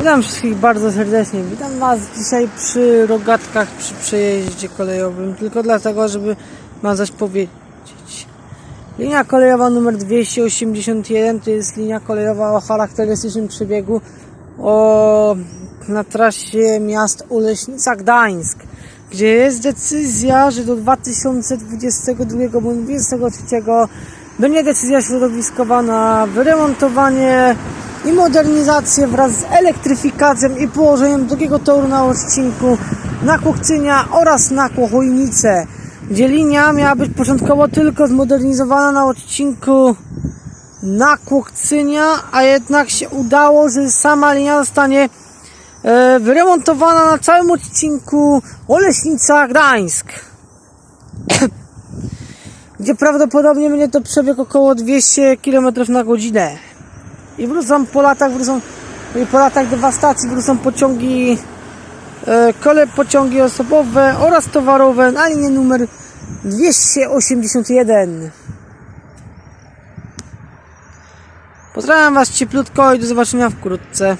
Witam wszystkich bardzo serdecznie. Witam Was dzisiaj przy rogatkach, przy przejeździe kolejowym. Tylko dlatego, żeby Wam coś powiedzieć. Linia kolejowa numer 281 to jest linia kolejowa o charakterystycznym przebiegu o, na trasie miast Uleśnica Gdańsk, gdzie jest decyzja, że do 2022 bądź 2023 będzie decyzja środowiskowa na wyremontowanie i modernizację wraz z elektryfikacją i położeniem drugiego toru na odcinku na Kukcynia oraz na Kłochojnicę, gdzie linia miała być początkowo tylko zmodernizowana na odcinku na Kłokcynia, a jednak się udało, że sama linia zostanie e, wyremontowana na całym odcinku Oleśnica Gdańsk. gdzie prawdopodobnie będzie to przebieg około 200 km na godzinę. I wrócą po latach, wrócą po latach dewastacji wrócą pociągi e, kole pociągi osobowe oraz towarowe na linię numer 281. Pozdrawiam Was cieplutko i do zobaczenia wkrótce.